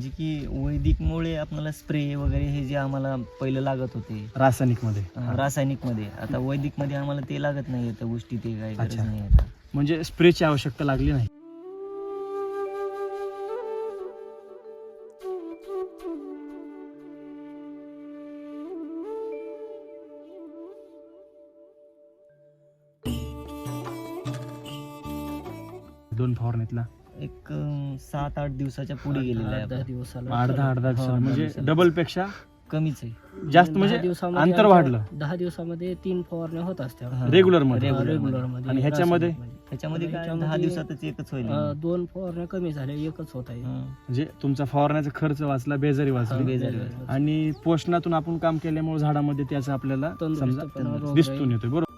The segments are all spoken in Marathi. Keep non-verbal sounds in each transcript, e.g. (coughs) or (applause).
म्हणजे की वैदिकमुळे आपल्याला स्प्रे वगैरे हे जे आम्हाला पहिलं लागत होते. रासायनिकमध्ये रासायनिकमध्ये आता वैदिकमध्ये आम्हाला ते लागत नाही त्या गोष्टी ते गरज अच्छा. नाही आता. म्हणजे स्प्रेची आवश्यकता लागली नाही. सात आठ दिवसाच्या पुढे गेलेला आहे आठ दहा आता. दिवसाला आठ दहा आठ दहा हो, दिवसाला. दहा म्हणजे. डबलपेक्षा कमीच आहे जास्त दहा म्हणजे दिवसामध्ये अंतर आमच्या- वाढलं दहा दिवसामध्ये तीन फवारण्या होत असत्या हा. रेग्युलरमध्ये रेग्युलर रेग्युलरमध्ये. आणि ह्याच्यामध्ये? रासायनिकमध्ये. त्याच्यामध्ये काय ह्याच्यामध्ये, दहा दिवसातच एकच होईल अं, दोन फवारण्या कमी झाल्या एकच होत आहे हं. म्हणजे तुमचा फवारण्याचा खर्च वाचला बेजारी वाचली बेजारी. आणि पोषणातून आपण काम केल्यामुळे झाडामध्ये त्याचा आपल्याला समजा तंदुरुस्तपणा, रोगराई. दिसून येतोय बरोबर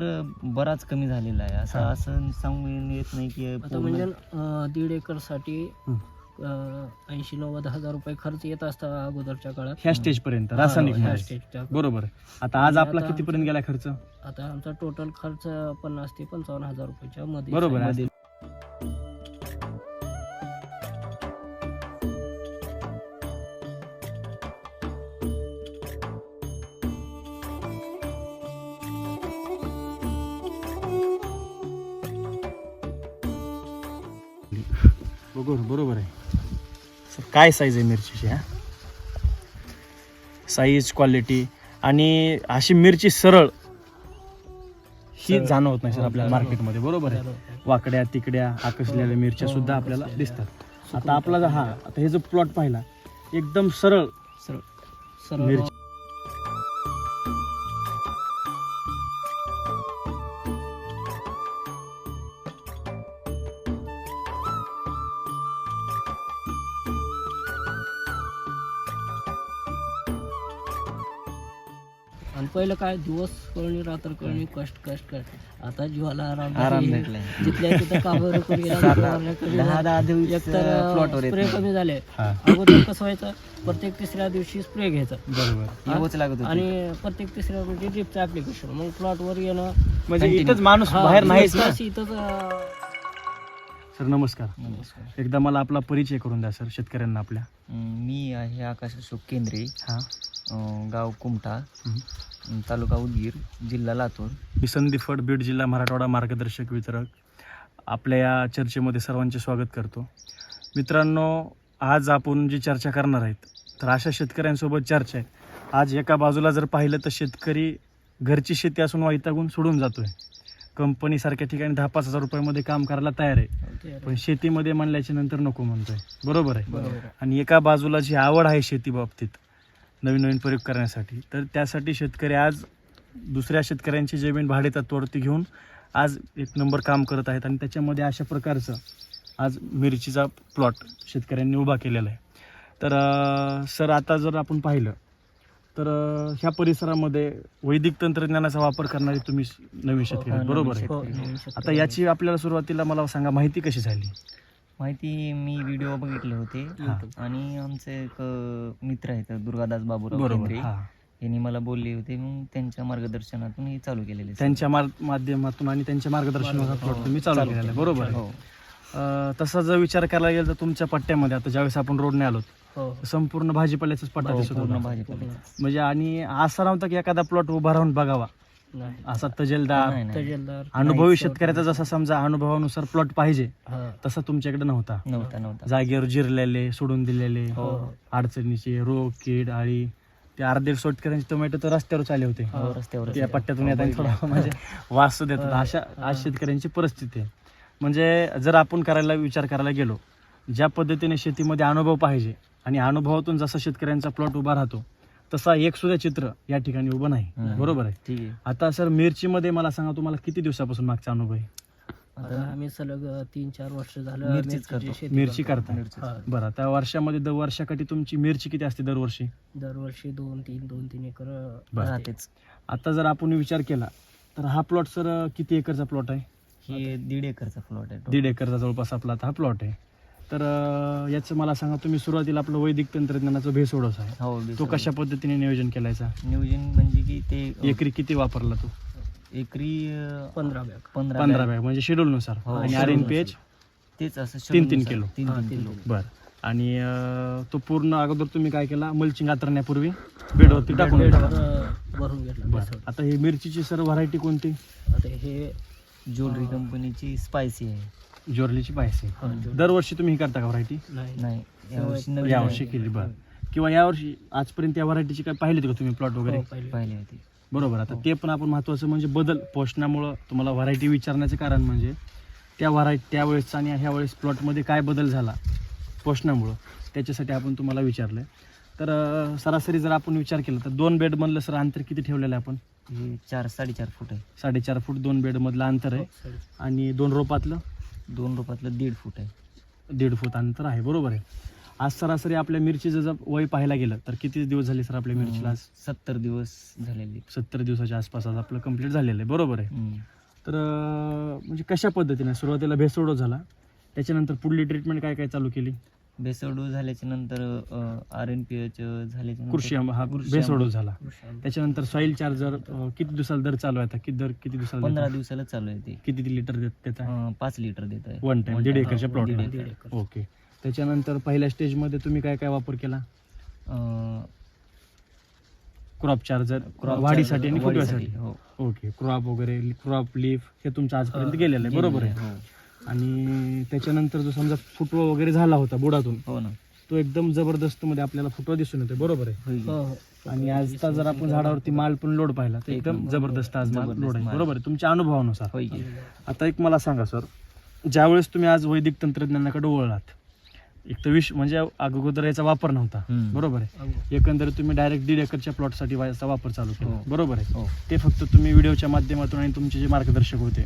तर बराच कमी झालेला आहे असं. असं सांगून येत नाही की आता म्हणजे अं, दीड एकरसाठी. ऐंशी नव्वद हजार रुपये खर्च येत असता अगोदरच्या काळात ह्या स्टेज पर्यंत रासायनिक ह्या मध्ये स्टेजच्या. बरोबर आहे. आता आज आणि आपला आता कितीपर्यंत गेला खर्च आता आमचा टोटल खर्च पन्नास ते पंचावन्न हजार रुपयाच्या मध्ये बरोबर आहे. मध्ये बरोबर आहे सर काय साईज आहे मिरचीची हा साईज क्वालिटी आणि अशी मिरची सरळ ही. जाणवत नाही सर हो, आपल्या. मार्केटमध्ये बरोबर आहे वाकड्या तिकड्या आकसलेल्या मिरच्या हो, सुद्धा आपल्याला आकसलेल्या. दिसतात आता आपला जो हा आता हे जो प्लॉट पाहिला एकदम सरळ सरळ सरळ मिरची. पहिलं काय दिवस कळणी रात्र कळणी कष्ट कष्ट कष्ट. आता जीवाला आराम आराम नाही. भेटलाय. जिथल्या तिथं कामावर करून गेला, एकतर प्लॉटवर स्प्रे नाही. कमी झाले. हा. अगोदर कसं व्हायचं प्रत्येक तिसऱ्या दिवशी स्प्रे घ्यायचा. बरोबर. आणि प्रत्येक तिसऱ्या दिवशी ड्रिपचं ऍप्लिकेशन मग प्लॉट वर येणं. म्हणजे. इथंच माणूस हा, बाहेर नाहीच ना? इथंच- सर नमस्कार. नमस्कार. एकदा मला आपला परिचय करून द्या सर शेतकऱ्यांना आपल्या. मी आहे आकाश अशोक केंद्रे. हा. गाव. अं, तालुका उदगीर जिल्हा लातूर. मी संदीप फड बीड जिल्हा मराठवाडा मार्गदर्शक वितरक. आपल्या या चर्चेमध्ये सर्वांचे स्वागत करतो. मित्रांनो आज आपण जी चर्चा करणार आहेत तर अशा शेतकऱ्यांसोबत चर्चा आहे. आज एका बाजूला जर पाहिलं तर शेतकरी घरची शेती असून वैतागून सोडून जातोय. कंपनीसारख्या ठिकाणी दहा पाच हजार रुपयामध्ये काम करायला तयार आहे. पण शेतीमध्ये म्हणल्याच्या नंतर नको म्हणतोय. आहे? बरोबर आहे. आणि एका बाजूला जी आवड आहे शेती बाबतीत नवीन नवीन प्रयोग करण्यासाठी तर त्यासाठी शेतकरी आज दुसऱ्या शेतकऱ्यांची जमीन भाडे तत्वावरती घेऊन आज एक नंबर काम करत आहेत आणि त्याच्यामध्ये अशा प्रकारचं आज मिरचीचा प्लॉट शेतकऱ्यांनी उभा केलेला आहे तर सर आता जर आपण पाहिलं तर ह्या परिसरामध्ये वैदिक तंत्रज्ञानाचा वापर करणारे तुम्ही नवीन शेतकरी हो, बरोबर आहे हो, शेतकरी. नवीन आता शेतकरी. याची आपल्याला सुरुवातीला मला सांगा माहिती कशी झाली माहिती मी व्हिडिओ बघितले होते. आणि आमचे एक मित्र आहेत दुर्गादास बाबूराव बरोबर केंद्रे. हा. यांनी मला बोलले होते मग त्यांच्या मार्गदर्शनातून हे चालू केलेले त्यांच्या माध्यमातून आणि त्यांच्या मार्गदर्शनाचा प्लॉट तुम्ही चालू केलेला आहे. बरोबर आहे. हो. अं, तसा जर विचार करायला गेला तर तुमच्या पट्ट्यामध्ये आता ज्यावेळेस आपण रोडने आलो हो. संपूर्ण भाजीपाल्याचाच पट्टा हो, दिसत पूर्ण होता म्हणजे आणि असा नव्हता की एखादा प्लॉट उभा राहून बघावा. असा तजेलदार. अनुभवी शेतकऱ्याचा जसा समजा अनुभवानुसार प्लॉट पाहिजे. तसा तुमच्याकडे नव्हता. नव्हता नव्हता. जागेवर जिरलेले सोडून दिलेले हो. अडचणीचे रोग कीड आळी ते अर्धे शेतकऱ्यांचे टोमॅटो तर रस्त्यावर आले होते. हो रस्त्यावर त्या पट्ट्यातून येताना थोडा म्हणजे वास सुद्धा येतात अशा आज शेतकऱ्यांची परिस्थिती आहे. म्हणजे जर आपण करायला विचार करायला गेलो ज्या पद्धतीने शेतीमध्ये अनुभव पाहिजे आणि अनुभवातून जसा शेतकऱ्यांचा प्लॉट उभा राहतो तसा एक सुद्धा चित्र या ठिकाणी उभं नाही. बरोबर आहे ठीक आहे आता सर मिरचीमध्ये मला सांगा तुम्हाला किती दिवसापासून मागचा अनुभव आहे आता आम्ही सलग तीन चार वर्ष झालं मिरचीच करतो. शेती मिरची करतो. हा. बरं त्या वर्षामध्ये दर वर्षाकाठी तुमची मिरची किती असते दरवर्षी दरवर्षी दोन तीन दोन तीन एकर अं, बरं. असते. राहतेच आता जर आपण विचार केला तर हा प्लॉट सर किती एकरचा प्लॉट आहे हे दीड एकरचा प्लॉट आहे दीड एकरचा जवळपास आपला आता हा प्लॉट आहे तर याचं मला सांगा तुम्ही सुरुवातीला आपलं वैदिक तंत्रज्ञानाचा भेसोडस आहे हो तो. कशा पद्धतीने नियोजन केलायचा नियोजन म्हणजे की ते एकरी किती वापरला तो एकरी अ, पंधरा बॅग पंधरा पंधरा बॅग. म्हणजे शेड्यूल नुसार हो, आणि आर एन. पी एच तेच असं तीन- तीन. किलो. तीन तीन किलो. बर आणि अं, तो पूर्ण अगोदर तुम्ही काय केला मल्चिंग आतरण्यापूर्वी बेडवरती टाकून बेड- दिला. बेडवर भरून घेतला बरं. आता ही मिरचीची सर व्हरायटी कोणती आता हे ज्वेलरी. कंपनीची स्पायसी आहे ज्वेलरीची पाहिजे हा, जो- दरवर्षी तुम्ही ही करता का व्हरायटी नाही. नाही यावर्षी नवीन यावर्षी. केली बरं. किंवा यावर्षी आजपर्यंत या व्हरायटीची काय पाहिलीत का तुम्ही प्लॉट वगैरे? हो, पहिले. पाहिली होती. बरोबर आता हो. ते पण आपण महत्वाचं म्हणजे बदल पोषणामुळं तुम्हाला व्हरायटी विचारण्याचं कारण म्हणजे त्या व्हरायटी त्यावेळेस आणि ह्या वेळेस प्लॉटमध्ये काय बदल झाला पोषणामुळं. त्याच्यासाठी आपण तुम्हाला विचारलं तर सरासरी जर आपण विचार केला तर दोन बेडमधलं सर अंतर किती ठेवलेलं आहे आपण? हे चार साडेचार फूट आहे. साडेचार फूट दोन बेडमधलं अंतर आहे. हो. आणि दोन रोपातलं? दोन रुपयातलं दीड फूट आहे. दीड फूट अंतर आहे बरोबर आहे. आज सरासरी आपल्या मिरचीचं जर वय पाहायला गेलं तर किती दिवस झाले सर आपल्या मिरचीला आज? सत्तर दिवस झालेले. सत्तर दिवसाच्या आसपास आज आपलं कंप्लीट झालेलं आहे बरोबर आहे. तर अं, म्हणजे कशा पद्धतीने सुरुवातीला भेसोडो झाला त्याच्यानंतर पुढली ट्रीटमेंट काय काय चालू केली? बेसोडो झाल्याच्यानंतर आर एन पी एच झाल्याच्या कृषी आंबा हा आंबा. झाला. त्याच्यानंतर सॉईल चार्जर किती दिवसाला दर चालू आहे किती दर किती दिवसाला पंधरा? दिवसाला चालू आहे ते. किती लिटर देत त्याचा पाच लिटर देत आहे. वन टाइम दीड एकरच्या हो, एकर. एकर. ओके त्याच्यानंतर पहिल्या स्टेजमध्ये तुम्ही काय काय वापर केला? क्रॉप चार्जर crop वाढीसाठी आणि फुटव्यासाठी हो. ओके क्रॉप वगैरे क्रॉप लीफ हे तुमचं आजपर्यंत हा, गेलेलं आहे बरोबर आहे हो. आणि त्याच्यानंतर जो समजा फुटवा वगैरे झाला होता बुडातून हो ना तो एकदम जबरदस्त मध्ये आपल्याला फुटवा दिसून येतो बरोबर आहे. हो, हो. आणि आजचा जर आपण झाडावरती माल पण लोड पाहिला तर एकदम जबरदस्त आज माल लोड आहे. बरोबर आहे तुमच्या अनुभवानुसार? आता एक मला सांगा सर ज्यावेळेस तुम्ही आज वैदिक तंत्रज्ञानाकडे वळलात एक तर विश म्हणजे अगोदर याचा वापर नव्हता. बरोबर आहे. एकंदरीत तुम्ही डायरेक्ट दीड एकरच्या प्लॉटसाठी याचा वापर चालू केला हो. बरोबर आहे हो ते फक्त तुम्ही व्हिडिओच्या माध्यमातून आणि तुमचे जे मार्गदर्शक होते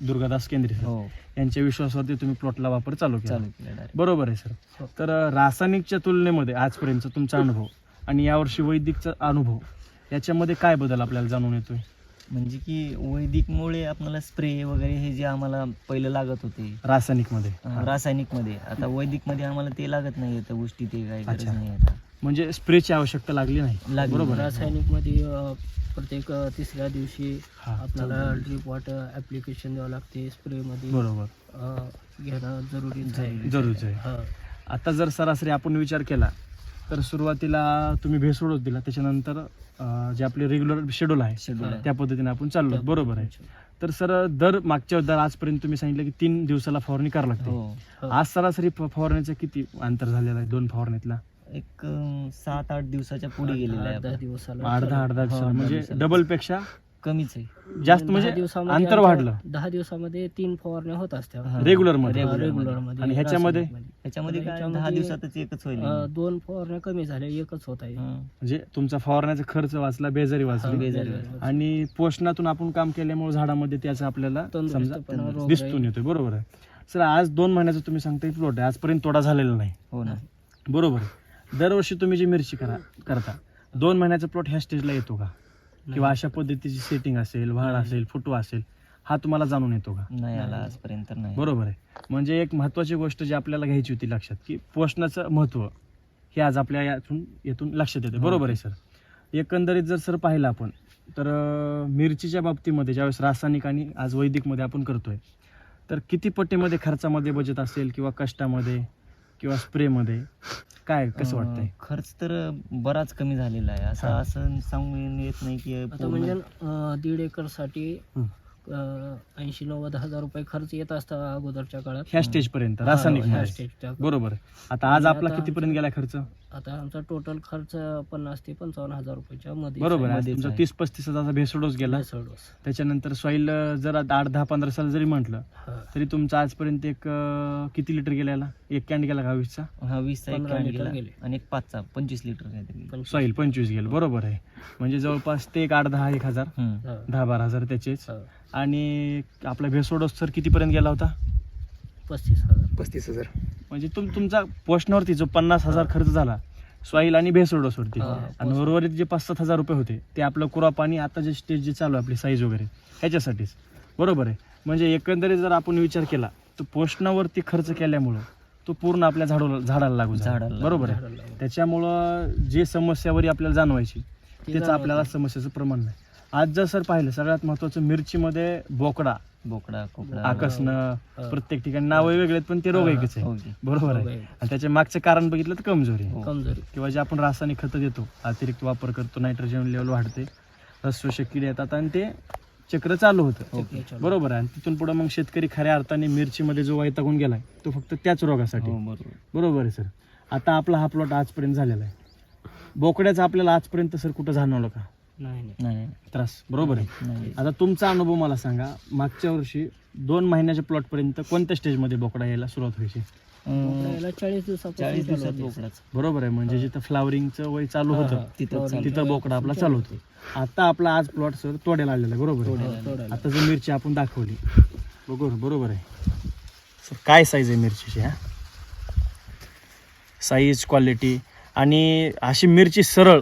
दुर्गादास केंद्रे हो यांच्या विश्वासावरती तुम्ही प्लॉटला वापर चालू केला. बरोबर आहे सर. तर रासायनिकच्या तुलनेमध्ये आजपर्यंतचा तुमचा अनुभव आणि यावर्षी वैदिकचा अनुभव याच्यामध्ये काय बदल आपल्याला जाणून येतोय म्हणजे की वैदिकमुळे आपल्याला स्प्रे वगैरे हे जे आम्हाला पहिलं लागत होते. रासायनिकमध्ये. रासायनिकमध्ये आता वैदिकमध्ये आम्हाला ते लागत नाही त्या गोष्टी ते काही गरज अच्छा. नाही आता. म्हणजे स्प्रेची आवश्यकता लागली नाही. लागली. बरोबर आहे. रासायनिकमध्ये प्रत्येक अं, तिसऱ्या दिवशी हा, आपल्याला ड्रीप वॉटर ऍप्लिकेशन द्यावं लागते स्प्रे मध्ये बरोबर. अं, घेणं जरुरीच आहे. जरूरच आहे. हा. आता जर सरासरी आपण विचार केला तर सुरुवातीला तुम्ही भेसोडच दिला त्याच्यानंतर अं, जे आपले रेग्युलर शेड्यूल आहे शेड्यूल त्या पद्धतीने आपण चाललो. बरोबर आहे. तर सर दर मागच्या दर आजपर्यंत तुम्ही सांगितलं की तीन दिवसाला फवारणी करावं लागते. हो हो. आज सरासरी फ- फवारण्याचं किती अंतर झालेलं आहे दोन फवारणीतला? एक अं, सात आठ दिवसाच्या पुढे गेलेला आहे दहा आपण. दिवसाला आठ दहा आठ दहा हो, दिवसाला. म्हणजे. डबलपेक्षा कमीच आहे. जास्त दहा म्हणजे दिवसामध्ये अंतर आमच्या- वाढलं. दहा दिवसामध्ये तीन फवारण्या होत असत्या हा. रेग्युलरमध्ये रेग्युलरमध्ये. आणि ह्याच्यामध्ये? रासायनिकमध्ये. ह्याच्यामध्ये काय ह्याच्यामध्ये, दहा दिवसातच एकच होईल? अं, दोन फवारण्या कमी झाल्या एकच होत आहे. हं. म्हणजे तुमचा फवारण्याचा खर्च वाचला बेजारी हा, वाचली. बेजारी. आणि पोषणातून आपण काम केल्यामुळे झाडामध्ये त्याचा आपल्याला समजा तंदुरुस्तपणा, रोगराई. दिसून येतोय. बरोबर आहे. सर आज दोन महिन्याचं तुम्ही सांगताय प्लॉट आहे. आजपर्यंत तोडा झालेला नाही. हो ना. बरोबर आहे. दरवर्षी तुम्ही जी मिरची करा करता दोन महिन्याचा प्लॉट ह्या स्टेजला येतो का? किंवा अशा पद्धतीची सेटिंग असेल वाढ असेल फुटवा असेल हा तुम्हाला जाणून येतो का? नाही आला आजपर्यंत नाही. बरोबर आहे. म्हणजे एक महत्वाची गोष्ट जी आपल्याला घ्यायची होती लक्षात की पोषणाचं महत्त्व हे आज आपल्या यातून येथून लक्षात येते. हो. बरोबर आहे सर. एकंदरीत जर सर पाहिलं आपण तर मिरचीच्या बाबतीमध्ये ज्यावेळेस रासायनिक आणि आज वैदिकमध्ये आपण करतोय तर किती पट्टीमध्ये खर्चामध्ये बचत असेल किंवा कष्टामध्ये? किंवा स्प्रेमध्ये काय कसं अं, वाटतंय खर्च तर बराच कमी झालेला आहे असं हा. असं सांगून येत नाही की आता पूर्ण- म्हणजे अं, दीड एकरसाठी हं. ऐंशी नव्वद हजार रुपये खर्च येत असता अगोदरच्या काळात ह्या स्टेज पर्यंत रासायनिक ह्या मध्ये स्टेजच्या. बरोबर आता आज आणि आपला आता कितीपर्यंत गेला खर्च आता आमचा टोटल खर्च पन्नास ते पंचावन्न हजार रुपयाच्या मध्ये बरोबर आज तुमचा. तीस पस्तीस हजारचा भेसोडोस गेला डोस. त्याच्यानंतर सॉईल जर आठ दहा पंधरा साल जरी म्हटलं हा. तरी तुमचा आजपर्यंत एक अं, किती लिटर गेलेला एक कॅन्ड गेला का वीसचा हा वीसचा एक पंधरा कॅन लिटर गेला गेले. आणि एक पाचचा पंचवीस लिटर काहीतरी पंचवीस. सॉईल पंचवीस गेलं बरोबर आहे म्हणजे जवळपास ते एक आठ दहा एक हजार. हा. दहा बारा हजार त्याचेच हा. आणि आपला भेसोडोस सर कितीपर्यंत गेला होता? पस्तीस हजार. पस्तीस हजार. म्हणजे तुम तुमचा पोषणावरती जो पन्नास हजार खर्च झाला सॉईल आणि भेसोडोसवरती आणि उर्वरित जे पाच सात हजार रुपये होते ते आपलं क्रॉप आणि आता जे स्टेज जे चालू आहे आपली साईज वगैरे ह्याच्यासाठीच. बरोबर आहे. म्हणजे एकंदरीत जर आपण विचार केला तर पोषणावरती खर्च केल्यामुळं तो पूर्ण आपल्या झाडू झाडाला लागू. झाडाला बरोबर आहे. त्याच्यामुळं जे समस्यावरी आपल्याला जाणवायची तेच आपल्याला. समस्याचं प्रमाण नाही. आज जर सर पाहिलं सगळ्यात महत्वाचं मिरचीमध्ये बोकडा. बोकडा कोकडा आकसणं हा. प्रत्येक ठिकाणी नाव वेगळे आहेत पण ते रोग हा, एकच आहे. हो. बरोबर आहे. हो. आणि त्याच्या मागचं कारण बघितलं तर कमजोरी हो. कमजोरी. किंवा जे आपण रासायनिक खतं देतो अतिरिक्त वापर करतो नायट्रोजन लेवल वाढते रसशोषक किडे येतात आणि ते चक्र चालू होतं. बरोबर आहे. आणि तिथून पुढे मग शेतकरी खऱ्या अर्थाने मिरचीमध्ये जो वैतागून गेलाय तो फक्त त्याच रोगासाठी. हो बरोबर. बरोबर आहे सर. आता आपला हा प्लॉट आजपर्यंत झालेला आहे. बोकड्याचा आपल्याला आजपर्यंत सर कुठं जाणवलं का? नाही त्रास. बरोबर आहे. आता तुमचा अनुभव मला सांगा. मागच्या वर्षी दोन महिन्याच्या प्लॉट पर्यंत कोणत्या स्टेजमध्ये बोकडा यायला सुरुवात व्हायची? चाळीस चाळीस दिवसात. बोकडाच बरोबर आहे. म्हणजे जिथं फ्लावरिंगचं वय चालू होतं हा. तिथं फ्लॉवरिंग. चालू. तिथं बोकडा आपला चालू होतो. आता आपला आज प्लॉट सर तोड्याला आलेला आहे. बरोबर. आता जर मिरची आपण दाखवली. बरोबर बरोबर आहे. सर काय साईज आहे मिरचीची हा? साईज क्वालिटी आणि अशी मिरची सरळ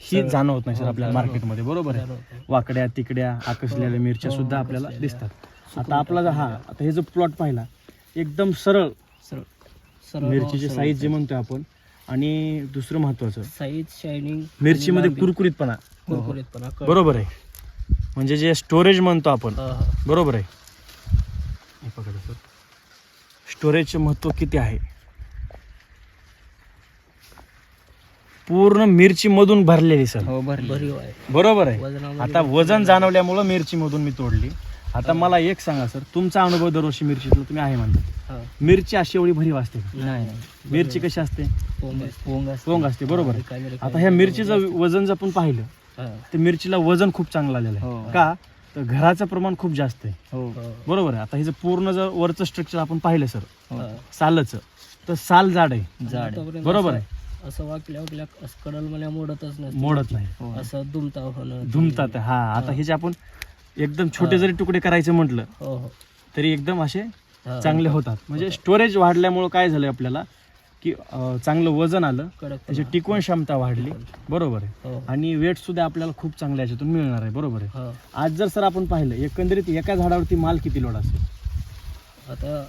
ही. जाणवत नाही सर हो, आपल्याला जाणवत. मार्केटमध्ये बरोबर आहे. वाकड्या तिकड्या आकसलेल्या हो, मिरच्या हो, सुद्धा आपल्याला आकसलेल्या. दिसतात आता आपला जो हा आता हे जो प्लॉट पाहिला एकदम सरळ सरळ मिरचीची. साईज जे म्हणतोय आपण आणि दुसरं महत्वाचं साईज शायनिंग मिरचीमध्ये कुरकुरीतपणा कुरकुरीतपणा बरोबर आहे म्हणजे जे स्टोरेज म्हणतो आपण हा, हा. बरोबर आहे हे स्टोरेजचे महत्त्व किती आहे पूर्ण मिरची मधून भरलेली सर हो भरली बरोबर आहे वजनामध्ये आता वजन जाणवल्यामुळं मिरची मधून मी तोडली आता मला एक सांगा सर तुमचा अनुभव दरवर्षी मिरचीतला तुम्ही आहे म्हणता हा. मिरची अशी एवढी भरीव असते का? नाही नाही मिरची कशी असते पोंग असते. पोंग असते बरोबर आहे रिकामी- रिकामी. आता ह्या मिरचीचं वजन जर आपण पाहिलं हा. तर मिरचीला वजन खूप चांगलं आलेलं हो. आहे का तर घराचं प्रमाण खूप जास्त आहे हो हो. बरोबर आहे आता हिचं पूर्ण जर वरचं स्ट्रक्चर आपण पाहिलं सर हो हा. सालचं तर साल जाड आहे जाड आहे. बरोबर आहे असं वाकल्या वाकल्या असं कडल मला मोडतच नाही मोडत नाही. हो. असं दुमता होणं. धुमतात हा आता हा. जे आपण एकदम छोटे. जरी तुकडे करायचे म्हटलं हो हो. तरी एकदम असे. चांगले होतात. म्हणजे स्टोरेज वाढल्यामुळं काय झालं आपल्याला की अं, चांगलं वजन आलं कडक त्याची टिकवण क्षमता वाढली. बरोबर आहे. हो. आणि वेट सुद्धा आपल्याला खूप चांगल्या याच्यातून मिळणार आहे. बरोबर आहे. हो. आज जर सर आपण पाहिलं एकंदरीत एका झाडावरती माल किती लोड असेल? आता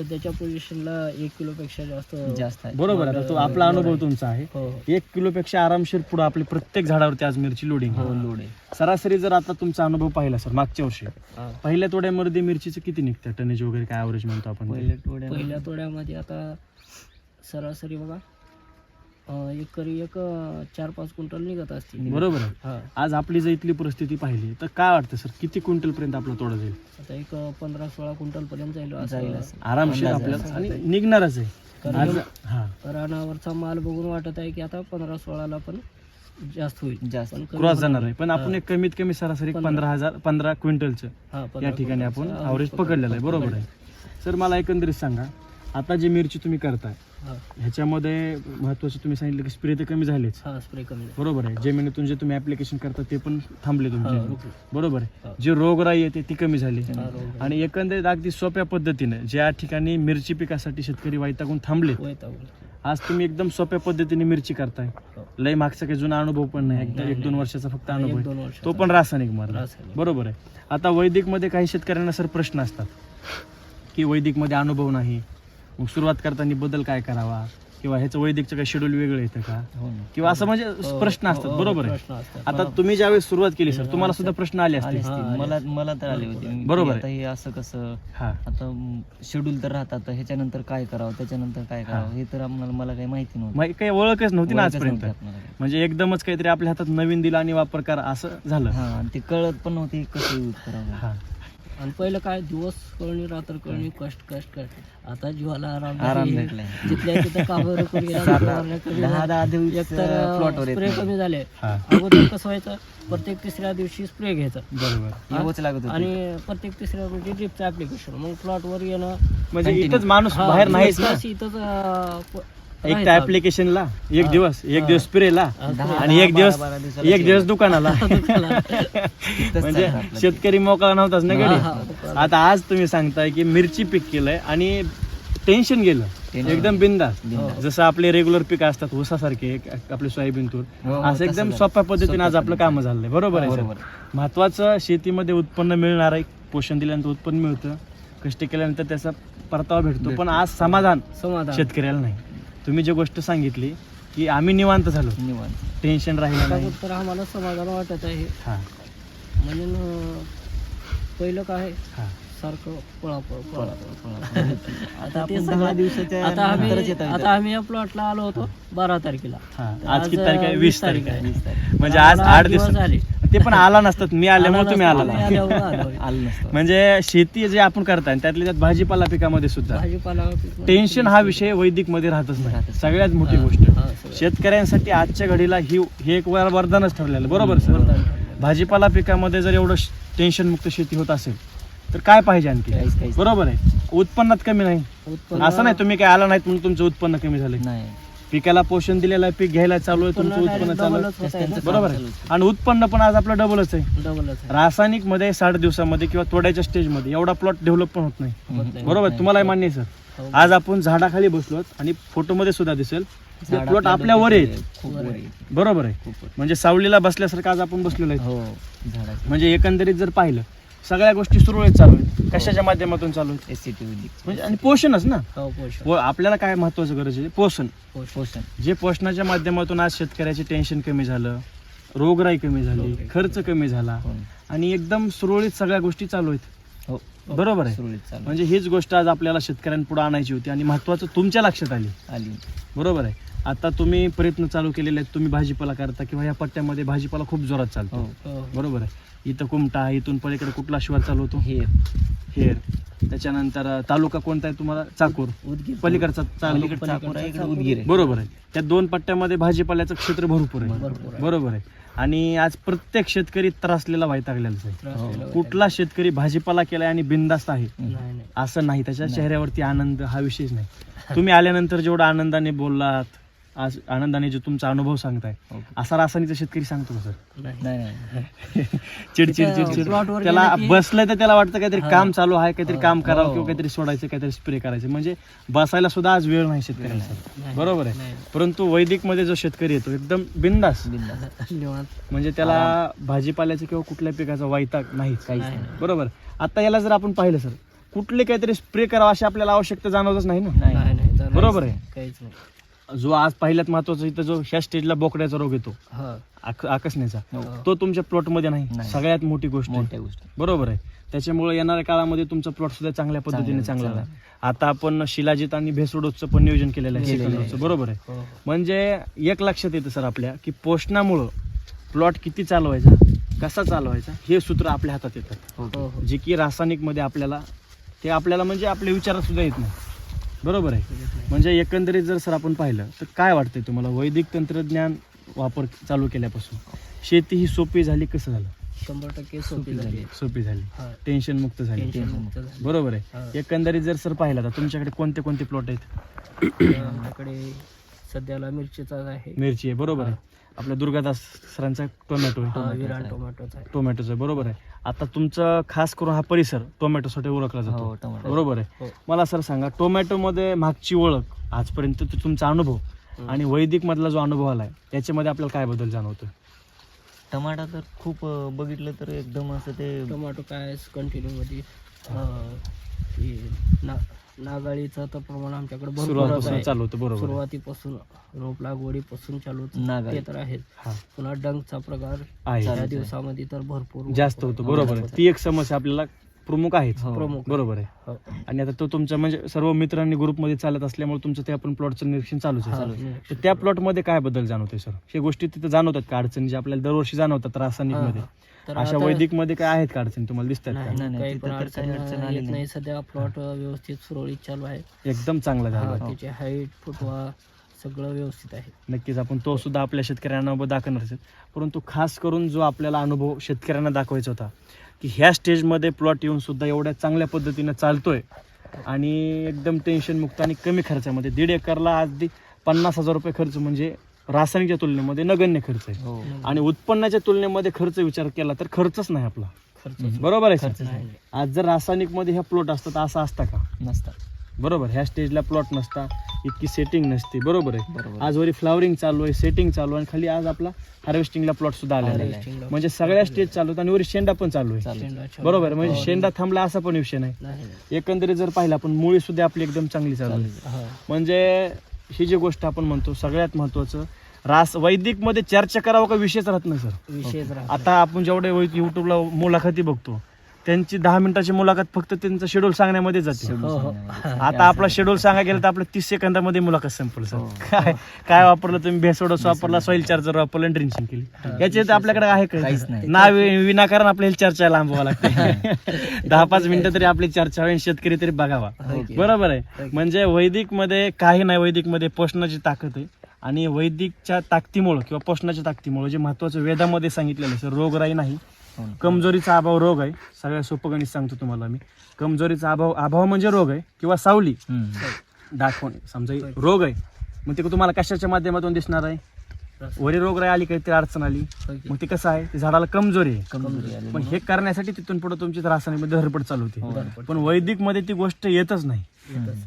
सध्याच्या पोझिशनला एक किलो पेक्षा जास्त जास्त आहे. बरोबर आहे. तो आपला अनुभव तुमचा आहे. हो एक किलोपेक्षा आरामशीर पुढे आपली प्रत्येक झाडावरती आज मिरची लोडिंग हो लोड आहे. सरासरी जर आता तुमचा अनुभव पाहिला सर मागच्या वर्षी हा. पहिल्या तोड्यामध्ये मिरचीचं किती निघतं? टनेज वगैरे काय ॲव्हरेज म्हणतो आपण पहिल्या तोड्यामध्ये आता सरासरी बघा एकरी एक चार पाच क्विंटल निघत असतील. बरोबर आहे. हा. आज आपली जर इथली परिस्थिती पाहिली तर काय वाटतं सर? किती क्विंटल पर्यंत आपला तोडा जाईल? आता एक पंधरा सोळा क्विंटल पर्यंत जाईल. आरामशीर. आपल्याला. आणि निघणारच आहे. हा. रानावरचा माल बघून वाटत आहे की आता पंधरा सोळाला पण जास्त होईल. जास्त. क्रॉस जाणार आहे. पण आपण एक कमीत कमी सरासरी पंधरा. हजार पंधरा क्विंटलचं हा, या ठिकाणी आपण ॲव्हरेज पकडलेलं आहे. बरोबर आहे. सर मला एकंदरीत सांगा आता जी मिरची तुम्ही करताय हा ह्याच्यामध्ये महत्वाचं तुम्ही सांगितलं की स्प्रे तर कमी झालेच हा स्प्रे कमी झाला. बरोबर आहे जमिनीतून जे तुम्ही ऍप्लिकेशन करता ते पण थांबले हा, तुमचे. बरोबर हा. आहे जे रोगराई येते ती कमी झाली हा, आणि एकंदरीत अगदी सोप्या पद्धतीने ज्या ठिकाणी मिरची पिकासाठी शेतकरी वैतागून थांबले. आज तुम्ही एकदम सोप्या पद्धतीने मिरची करताय हो. लय मागचा काही जुना अनुभव पण नाही एकदा एक दोन. वर्षाचा फक्त अनुभव एक आहे दोन वर्ष तो पण रासायनिक मारला रासायनिक. बरोबर आहे आता वैदिकमध्ये काही शेतकऱ्यांना सर प्रश्न असतात की वैदिकमध्ये अनुभव नाही मग सुरुवात करताना बदल काय करावा? किंवा ह्याचं वैदिकचं काही शेड्यूल वेगळं येतं का? हो. किंवा असं म्हणजे हो, प्रश्न हो, असतात हो, बरोबर आहे. प्रश्न असतात. आता तुम्ही ज्यावेळेस सुरुवात केली सर तुम्हाला सुद्धा प्रश्न आले असतील. मला मला तर आले होते. बरोबर. आता हे असं कसं हा. आता शेड्यूल तर राहतात तर ह्याच्यानंतर काय करावं त्याच्यानंतर काय करावं हे तर आम्हाला मला काही माहिती नव्हतं. काही ओळखच नव्हती ना आजपर्यंत. म्हणजे एकदमच काहीतरी आपल्या हातात नवीन दिला आणि वापर करा असं झालं. हा आणि ते कळत पण नव्हते कसं यूज करावं. हा. आणि पहिलं काय दिवस कळणी रात्र कळणी कष्ट कष्ट कष्ट. आता जीवाला आराम आराम नाही. भेटलाय जिथल्या तिथं (laughs) कामावर कमी दहा. दहा दिवस एकतर येत स्प्रे नाही. कमी झाले. हा. अगोदर कसं व्हायचं प्रत्येक तिसऱ्या दिवशी स्प्रे घ्यायचा. बरोबर. येवच लागत होते. आणि प्रत्येक तिसऱ्या दिवशी ड्रिपचं ऍप्लिकेशन मग प्लॉटवर येणं म्हणजे Continue. इथंच माणूस हा, बाहेर नाहीच ना. दिवस इथंच अं, प- एक तर. ऍप्लिकेशनला एक. दिवस एक. दिवस स्प्रेला आणि एक दिवस एक दिवस दुकानाला (laughs) म्हणजे. शेतकरी मोकळा नव्हताच ना गडी हा. आता आज तुम्ही सांगताय की मिरची पीक केलंय आणि टेन्शन गेलं. एकदम बिंदास. जसं आपले रेग्युलर पीक असतात ऊसासारखे आपले सोयाबीन तूर हो, हो, असं एकदम. सोप्या पद्धतीने आज आपलं काम झालंय बरोबर आहे महत्वाचं शेतीमध्ये उत्पन्न मिळणार आहे पोषण दिल्यानंतर उत्पन्न मिळतं कष्ट केल्यानंतर त्याचा परतावा भेटतो भेटतो. पण आज समाधान समाधान शेतकऱ्याला नाही तुम्ही जी गोष्ट सांगितली की आम्ही निवांत झालो. निवांत. टेन्शन राहिलं नाही. तर आम्हाला समाधान वाटत आहे. हा. म्हणून अं, पहिलं काय? हा. सारखं पळापळ पळापळ (laughs) आता ते आपण सगळं- दहा दिवसाच्या आता आम्ही येत आता आम्ही या प्लॉटला आलो होतो बारा तारखेला. हा. तर आज किती तारीख आहे वीस तारीख आहे. वीस तारीख. म्हणजे आज आम्हाला आठ दिवस दिवस झाले. ते पण आला नसतात. मी आल्यामुळे तुम्ही आला आम्ही आल्यावर आलो. आलं नसतं म्हणजे शेती जे आपण करताय त्यातल्या त्यात भाजीपाला पिकामध्ये सुद्धा भाजीपाला टेन्शन हा विषय वैदिकमध्ये राहतच नाही. सगळ्यात मोठी हा, गोष्ट. सगळं. शेतकऱ्यांसाठी आजच्या घडीला ही हे एक वर- वरदानच ठरलेलं बरोबर सर? वरदान ठरलेलं. भाजीपाला पिकामध्ये जर एवढं टेन्शन मुक्त शेती होत असेल तर काय पाहिजे आणखी? काहीच-. बरोबर आहे. उत्पन्नात कमी नाही. उत्पन्न- असं नाही तुम्ही काय आला नाहीत म्हणून तुमचं उत्पन्न कमी झालंय. नाही. पिकाला पोषण दिलेलं आहे पीक घ्यायला चालू आहे तुमचं उत्पन्न चालू आहे. बरोबर आहे. आणि उत्पन्न पण आज आपलं डबलच आहे. डबलच. रासायनिकमध्ये साठ दिवसामध्ये किंवा तोड्याच्या स्टेजमध्ये एवढा प्लॉट डेव्हलप पण होत नाही. नाही. बरोबर आहे तुम्हाला मान्य आहे सर. आज आपण झाडाखाली बसलोत आणि फोटोमध्ये सुद्धा दिसेल. ते प्लॉट आपल्या आपल्या वर आहेत खूप वर. बरोबर आहे. खूप वर. म्हणजे सावलीला बसल्यासारखं आज आपण बसलेलो आहे हो झाडाचे म्हणजे एकंदरीत जर पाहिलं सगळ्या गोष्टी सुरळीत चालू आहेत. कशाच्या माध्यमातून चालू आहेत? एस सी टी म्हणजे आणि पोषणच ना? हो, पोषण. व आपल्याला काय महत्वाचं गरज आहे? पोषण. पोषण. पोषण. जे पोषणाच्या माध्यमातून आज शेतकऱ्याचे टेन्शन कमी झालं रोगराई कमी झाली रोगराई खर्च कमी झाला हो. आणि एकदम सुरळीत सगळ्या गोष्टी चालू आहेत. हो. बरोबर आहे? सुरळीत चालू. म्हणजे हीच गोष्ट आज आपल्याला शेतकऱ्यांपुढे आणायची होती आणि महत्वाचं तुमच्या लक्षात आली. आली. बरोबर आहे? आता तुम्ही प्रयत्न चालू केलेले आहेत. तुम्ही भाजीपाला करता किंवा या पट्ट्यामध्ये भाजीपाला खूप जोरात चालतो. हो हो. बरोबर आहे? इथं कुमटा आहे इथून पलीकडे कुठला शिवार चालू होतो? हे. हेर त्याच्यानंतर तालुका कोणता आहे तुम्हाला? चाकूर. उदगीर. पलीकडचा चालू. पलीकडे चाकूर आहे? इकडे उदगीर आहे. बरोबर आहे. त्या दोन पट्ट्यामध्ये भाजीपाल्याचं क्षेत्र भरपूर आहे. भरपूर आहे. बरोबर आहे. आणि आज प्रत्येक शेतकरी त्रासलेला वैतागलेलाच आहे. हो. कुठला शेतकरी भाजीपाला केलाय आणि बिंदास्त आहे? हम्म. नाही नाही. असं नाही. त्याच्या. चेहऱ्यावरती आनंद हा विषयच नाही. तुम्ही आल्यानंतर जेवढा आनंदाने बोललात आज आनंदाने जो तुमचा अनुभव सांगताय. असा रासायनिकचा शेतकरी सांगतो का सर चिडचिड (laughs) चिडचिड त्याला बसलंय तर त्याला वाटतं काहीतरी. काम चालू आहे काहीतरी. काम करावं हो. किंवा काहीतरी सोडायचं काहीतरी स्प्रे करायचं म्हणजे बसायला सुद्धा आज वेळ नाही शेतकऱ्यांचा नाही. बरोबर आहे. परंतु वैदिकमध्ये जो शेतकरी येतो एकदम बिंदास. म्हणजे त्याला भाजीपाल्याचा किंवा कुठल्या पिकाचा वैताग नाही. नाही बरोबर आता याला जर आपण पाहिलं सर कुठले काहीतरी स्प्रे करावं अशी आपल्याला आवश्यकता जाणवतच नाही ना बरोबर आहे. काहीच नाही जो आज पहिल्यात महत्त्वाचा इथं जो ह्या स्टेजला बोकड्याचा रोग येतो. आक- आकसण्याचा हो. तो तुमच्या प्लॉटमध्ये नाही. नाही. सगळ्यात मोठी गोष्ट आहे. मोठ्या गोष्टी. बरोबर आहे. त्याच्यामुळे येणाऱ्या काळामध्ये तुमचा प्लॉट सुद्धा चांगल्या पद्धतीने चांगला-. आहे आता आपण शिलाजीत आणि भेसोडोचं पण नियोजन केलेलं आहे. केलेलं बरोबर आहे. हो. म्हणजे एक लक्षात येतं सर आपल्या की पोषणामुळं प्लॉट किती चालवायचा कसा चालवायचा हे सूत्र आपल्या हातात येतं. हो जे की रासायनिकमध्ये आपल्याला ते आपल्याला म्हणजे आपल्या विचारात सुद्धा येत नाही. बरोबर आहे. म्हणजे एकंदरीत जर सर आपण पाहिलं तर काय वाटतंय तुम्हाला? वैदिक तंत्रज्ञान वापर चालू केल्यापासून शेती ही सोपी झाली कसं झालं? शंभर टक्के सोपी झाली. सोपी झाली. हा. टेन्शन मुक्त झाली. टेन्शन टेन्शन मुक्त झाली. बरोबर हा. आहे एकंदरीत जर सर पाहिलं तर तुमच्याकडे कोणते कोणते प्लॉट आहेत? आमच्याकडे सध्याला मिरचीचा आहे. मिरची आहे बरोबर आहे. आपल्या दुर्गादास सरांचा टोमॅटो आहे हा, टोमॅटोचा विरान आहे. टोमॅटोचा आहे. टोमॅटोचा आहे बरोबर आहे. आता तुमचं खास करून हा परिसर टोमॅटोसाठी ओळखला हो जातो टमाटर बरोबर हो. आहे मला सर सांगा टोमॅटोमध्ये मागची ओळख आजपर्यंत तो तुमचा अनुभव आणि वैदिक मधला जो अनुभव आलाय त्याच्यामध्ये आपल्याला काय बदल जाणवतो टमाटा तर खूप अं, बघितलं तर एकदम असं ते टोमॅटो काय कंटिन्यू मध्ये अं, हे ना नागाळीचं तर प्रमाण आमच्याकडे भरपूर सुरुवातीपासून चालू होतं बरोबर आहे. सुरुवातीपासून रोप लागवडीपासून चालू होतं. नागाळी. ते तर आहेत हा पुन्हा डंगचा प्रकार आहे त्या. दिवसामध्ये तर भरपूर जास्त होतो बरोबर आहे ती एक समस्या आपल्याला प्रमुख आहे हो. प्रमुख. बरोबर आहे. हो. आणि आता तो तुमच्या म्हणजे सर्व मित्रांनी ग्रुपमध्ये चालत असल्यामुळे तुमचं ते आपण प्लॉटचं निरीक्षण चालूच आहे. हम्म. तर त्या प्लॉटमध्ये काय बदल जाणवते सर? हे गोष्टी तिथे जाणवतात का अडचणी ज्या आपल्याला दरवर्षी जाणवतात रासायनिकमध्ये. तर अशा आता- वैदिकमध्ये काय आहेत का अडचणी? तुम्हाला दिसतात नाही, का? नाही, नाही, काही तिथं पण तर काही अडचण अडचण आली येत नाही. नाही. सध्या प्लॉट व्यवस्थित सुरळीत चालू आहे. एकदम चांगला हा, झाला त्याची हाईट फुटवा सगळं व्यवस्थित आहे. नक्कीच आपण तो सुद्धा आपल्या शेतकऱ्यांना दाखवणार आहोत. परंतु खास करून जो आपल्याला अनुभव शेतकऱ्यांना दाखवायचा होता की ह्या स्टेजमध्ये प्लॉट येऊन सुद्धा एवढ्या चांगल्या पद्धतीनं चालतोय. आणि एकदम टेन्शन मुक्त आणि कमी खर्चामध्ये. दीड एकरला अगदी पन्नास हजार रुपये खर्च म्हणजे रासायनिकच्या तुलनेमध्ये नगण्य खर्च आहे. हो. आणि उत्पन्नाच्या तुलनेमध्ये खर्च विचार केला तर खर्चच नाही आपला. खर्च बरोबर आहे. आज जर रासायनिकमध्ये ह्या प्लॉट असतात असं असता का? नसतात. बरोबर ह्या स्टेजला प्लॉट नसता इतकी सेटिंग नसते बरोबर आहे आज वरी फ्लावरिंग चालू आहे सेटिंग चालू आहे आणि खाली आज आपला हार्वेस्टिंगला प्लॉट सुद्धा आलेला आहे. म्हणजे सगळ्या स्टेज चालू आणि वरी शेंडा पण चालू आहे. बरोबर. म्हणजे हो. शेंडा थांबला असा पण विषय नाही. एकंदरीत जर पाहिलं आपण मुळी सुद्धा आपली एकदम चांगली चालू आहे हा. म्हणजे ही जी गोष्ट आपण म्हणतो सगळ्यात महत्वाचं रास वैदिकमध्ये चर्चा करावं का विषयच राहत नाही सर विषयच. आता आपण जेवढे युट्यूबला मुलाखती बघतो त्यांची दहा मिनिटाची मुलाखत फक्त त्यांचं शेड्यूल सांगण्यामध्ये जाते. हो, हो. आता आपला शेड्यूल सांगा गेलं तर आपलं तीस सेकंदामध्ये मुलाखत संपल सर. हो. काय काय वापरलं तुम्ही? भेसोडस वापरला सॉइल चार्जर वापरलं आणि ड्रिंचिंग केली. याचे तर आपल्याकडे आहे काहीच नाही. ना विनाकारण आपल्याला चर्चा लांबवावं लागते. (laughs) (laughs) दहा पाच मिनिटं तरी आपली चर्चा होईल शेतकरी तरी बघावा. बरोबर आहे. म्हणजे वैदिकमध्ये काही नाही वैदिकमध्ये पोषणाची ताकद आहे. आणि वैदिकच्या ताकदीमुळं किंवा पोषणाच्या ताकदीमुळं जे महत्वाचं वेदामध्ये सांगितलेलं आहे सर रोगराई नाही. कमजोरीचा अभाव रोग आहे. सगळ्या सोपं गणित सांगतो तुम्हाला मी. कमजोरीचा अभाव अभाव म्हणजे रोग आहे किंवा सावली. दाखवणे समजा रोग आहे. मग ते तुम्हाला कशाच्या माध्यमातून दिसणार आहे? वरी रोगराई आली काहीतरी अडचण आली. मग ते कसं आहे? ते झाडाला कमजोरी आहे. पण हे करण्यासाठी तिथून पुढे तुमची रासायनिक धडपड चालू. होते. पण वैदिकमध्ये ती गोष्ट येतच नाही.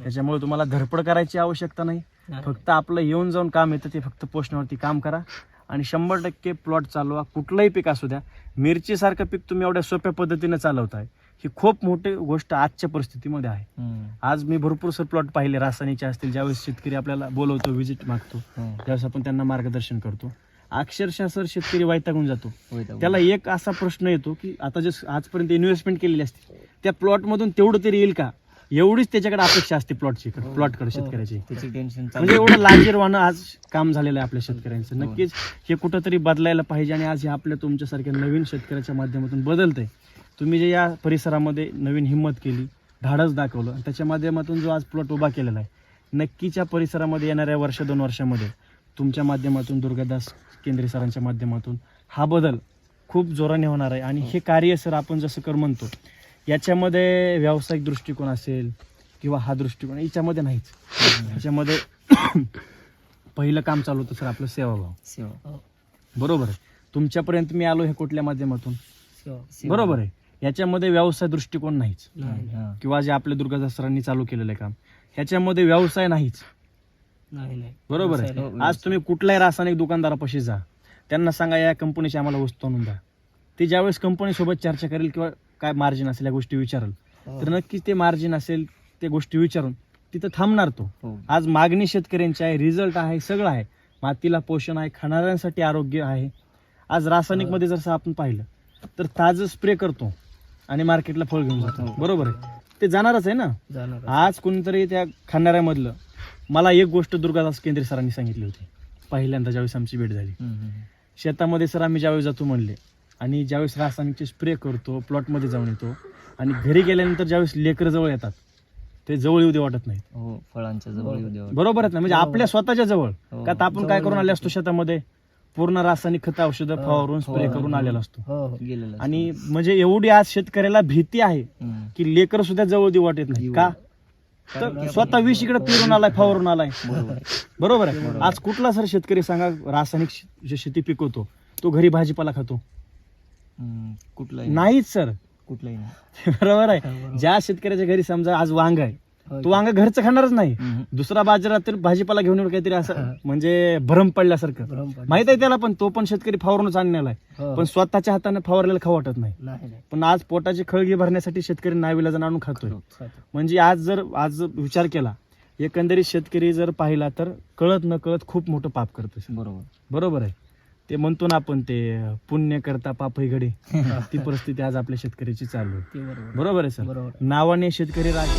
त्याच्यामुळे तुम्हाला धडपड करायची आवश्यकता नाही. नाही. फक्त आपलं येऊन जाऊन काम येतं ते फक्त पोषणावरती काम करा. आणि शंभर टक्के प्लॉट चालवा कुठलंही पीक असू द्या मिरचीसारखं पीक तुम्ही एवढ्या सोप्या पद्धतीने चालवताय ही खूप मोठी गोष्ट आजच्या परिस्थितीमध्ये आहे. आज मी भरपूर सर प्लॉट पाहिले रासायनिकचे असतील ज्यावेळेस शेतकरी आपल्याला बोलवतो व्हिजिट मागतो. त्यावेळेस आपण त्यांना मार्गदर्शन करतो अक्षरशः सर शेतकरी वैतागून जातो. त्याला एक असा प्रश्न येतो की आता जे आजपर्यंत इन्व्हेस्टमेंट केलेली असते त्या प्लॉटमधून तेवढं तरी येईल का एवढीच त्याच्याकडे अपेक्षा असते प्लॉटची प्लॉटकडे शेतकऱ्याची. त्याची टेन्शन म्हणजे एवढं लाजीरवानं आज काम झालेलं आहे आपल्या शेतकऱ्यांचं. नक्कीच हे कुठंतरी बदलायला पाहिजे आणि आज हे आपल्या तुमच्यासारख्या नवीन शेतकऱ्याच्या माध्यमातून बदलतंय. तुम्ही जे या परिसरामध्ये नवीन हिंमत केली धाडस दाखवलं त्याच्या माध्यमातून जो आज प्लॉट उभा केलेला आहे नक्कीच्या परिसरामध्ये येणाऱ्या वर्ष दोन वर्षामध्ये तुमच्या माध्यमातून दुर्गादास केंद्रे सरांच्या माध्यमातून हा बदल खूप जोराने होणार आहे. आणि हे कार्य सर आपण जसं कर म्हणतो याच्यामध्ये व्यावसायिक दृष्टिकोन असेल किंवा हा दृष्टिकोन याच्यामध्ये नाहीच. याच्यामध्ये (coughs) पहिलं काम चालू होतं सर आपलं सेवाभाव सेवा हो. बरोबर आहे. तुमच्यापर्यंत मी आलो हे कुठल्या माध्यमातून. बरोबर आहे. याच्यामध्ये व्यवसाय दृष्टिकोन नाहीच. नाही. किंवा जे आपल्या दुर्गादास सरांनी चालू केलेलं आहे काम. ह्याच्यामध्ये व्यवसाय नाहीच. नाही नाही. बरोबर आहे. आज तुम्ही कुठल्याही रासायनिक दुकानदारापाशी जा. त्यांना सांगा या कंपनीची आम्हाला वस्तू आणून द्या. ते ज्यावेळेस कंपनीसोबत चर्चा करेल किंवा काय मार्जिन असेल या गोष्टी विचारेल. हो. तर नक्कीच ते मार्जिन असेल ते गोष्टी विचारून तिथं थांबणार तो. हो. आज मागणी शेतकऱ्यांची आहे रिझल्ट आहे सगळं आहे. मातीला पोषण आहे खाणाऱ्यांसाठी आरोग्य आहे. आज रासायनिकमध्ये जर आपण पाहिलं तर ताजं स्प्रे करतो आणि मार्केटला फळ घेऊन जातो. बरोबर आहे. ते जाणारच आहे ना? आज कोणीतरी त्या खाणाऱ्यामधलं मला एक गोष्ट दुर्गादास केंद्रे सरांनी सांगितली होती. पहिल्यांदा ज्यावेळेस आमची भेट झाली. शेतामध्ये सर आम्ही ज्यावेळेस जातो म्हणले. आणि ज्यावेळेस रासायनिकचे स्प्रे करतो प्लॉटमध्ये जाऊन येतो आणि घरी गेल्यानंतर ज्यावेळेस लेकरं जवळ येतात ते जवळ येऊ दे वाटत नाही हो फळांच्या जवळ येऊ. बरोबर आहे ना म्हणजे आपल्या स्वतःच्या जवळ हो. का आपण काय करून आले असतो शेतामध्ये पूर्ण रासायनिक खत औषधं फवारून स्प्रे हो. करून आलेलो असतो हो हो गेलेलं. आणि म्हणजे एवढी आज शेतकऱ्याला भीती आहे हम्म. की लेकर सुद्धा जवळ देऊ वाटत नाही. का तर स्वतः विष इकडे पेरून आलाय फवारून आलाय बरोबर (laughs) बरोबर आहे आज कुठला सर शेतकरी सांगा रासायनिक श- जे शेती पिकवतो तो घरी भाजीपाला खातो. कुठलाही नाहीच सर. कुठलाही नाही. बरोबर आहे. ज्या शेतकऱ्याच्या घरी समजा आज वांग आहे हो. तो वांग घरचं खाणारच नाही. दुसरा बाजारात तर भाजीपाला घेऊन येऊन काहीतरी असं म्हणजे भरम पडल्यासारखं. भ्रम पडला. माहीत आहे त्याला पण तो पण शेतकरी फवारूनच आणलेला आहे. हो. पण स्वतःच्या हाताने फवारलेलं खाऊ वाटत नाही. नाही नाही. पण आज पोटाची खळगी भरण्यासाठी शेतकरी नाविला आणून खातोय. खातो. म्हणजे आज जर आज जर विचार केला एकंदरीत शेतकरी जर पाहिला तर कळत न कळत खूप मोठं पाप करतो बरोबर. बरोबर आहे. ते म्हणतो ना आपण ते पुण्य करता पापही घडे. (laughs) ती परिस्थिती आज आपल्या शेतकऱ्याची चालू आहे बरोबर आहे सर? बरोबर. नावाने शेतकरी राज